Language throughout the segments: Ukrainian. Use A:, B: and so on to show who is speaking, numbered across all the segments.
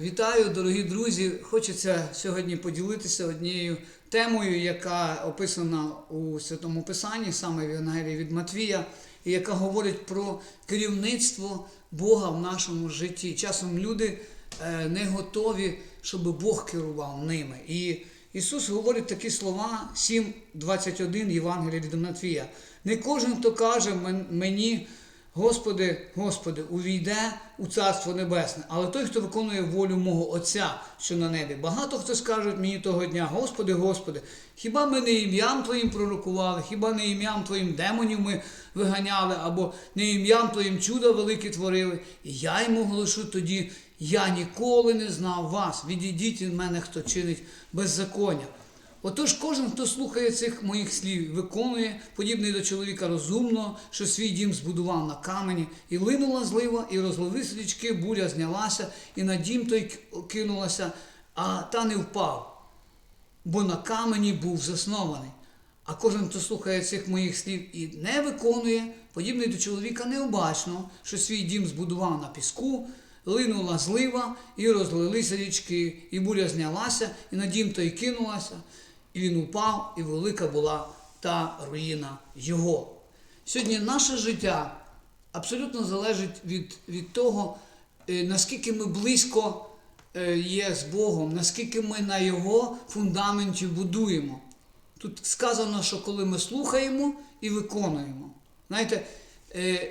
A: Вітаю, дорогі друзі! Хочеться сьогодні поділитися однією темою, яка описана у Святому Писанні, саме в Євангелії від Матвія, і яка говорить про керівництво Бога в нашому житті. Часом люди е, не готові, щоб Бог керував ними. І Ісус говорить такі слова 7.21 Євангелія від Матвія. Не кожен, хто каже «Мен- мені. Господи, Господи, увійде у Царство Небесне, але той, хто виконує волю мого Отця, що на небі. Багато хто скажуть мені того дня, Господи, Господи, хіба ми не ім'ям Твоїм пророкували, хіба не ім'ям Твоїм демонів ми виганяли, або не ім'ям Твоїм чуда великі творили? І я йому оголошу тоді, я ніколи не знав вас, відійдіть від мене, хто чинить беззаконня. Отож, кожен, хто слухає цих моїх слів, виконує, подібний до чоловіка розумного, що свій дім збудував на камені, і линула злива, і розлилися річки, буря знялася, і на дім той кинулася, а та не впав, бо на камені був заснований. А кожен, хто слухає цих моїх слів і не виконує, подібний до чоловіка необачно, що свій дім збудував на піску, линула злива, і розлилися річки, і буря знялася, і на дім той кинулася, і він упав, і велика була та руїна його. Сьогодні наше життя абсолютно залежить від, від того, е, наскільки ми близько е, є з Богом, наскільки ми на Його фундаменті будуємо. Тут сказано, що коли ми слухаємо і виконуємо. Знаєте,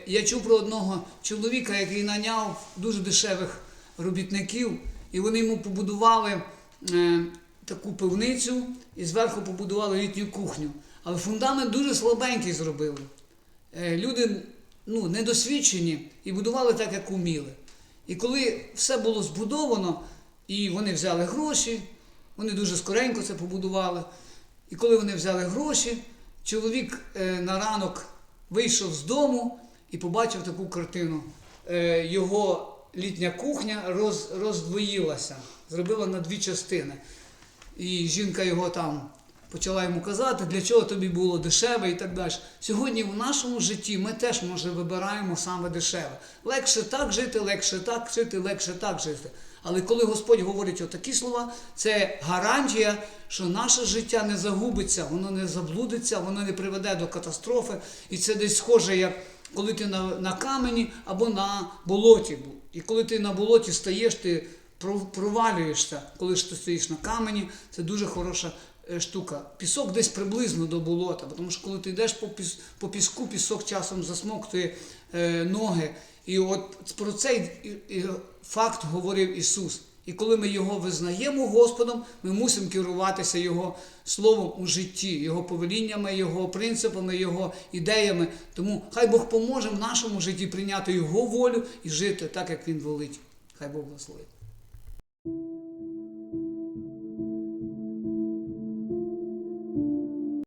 A: я чув про одного чоловіка, який наняв дуже дешевих робітників, і вони йому побудували е, таку пивницю і зверху побудували літню кухню. Але фундамент дуже слабенький зробили. Е, Люди ну, недосвідчені і будували так, як уміли. І коли все було збудовано, і вони взяли гроші, вони дуже скоренько це побудували. І коли вони взяли гроші, чоловік е, на ранок вийшов з дому і побачив таку картину. Е, його літня кухня роз, роздвоїлася, зробила на дві частини. І жінка його там почала йому казати, для чого тобі було дешеве і так далі. Сьогодні в нашому житті ми теж може вибираємо саме дешеве. Легше так жити, легше так жити, легше так жити. Але коли Господь говорить отакі слова, це гарантія, що наше життя не загубиться, воно не заблудиться, воно не приведе до катастрофи. І це десь схоже, як коли ти на, на камені або на болоті. І коли ти на болоті стаєш, ти провалюєшся, коли ж ти стоїш на камені, це дуже хороша штука. Пісок десь приблизно до болота, тому що коли ти йдеш по, піс, по піску, пісок часом засмоктує е, ноги. І от про цей факт говорив Ісус. І коли ми його визнаємо Господом, ми мусимо керуватися Його словом у житті, Його повеліннями, Його принципами, Його ідеями. Тому хай Бог поможе в нашому житті прийняти Його волю і жити так, як Він волить. Хай Бог благословить.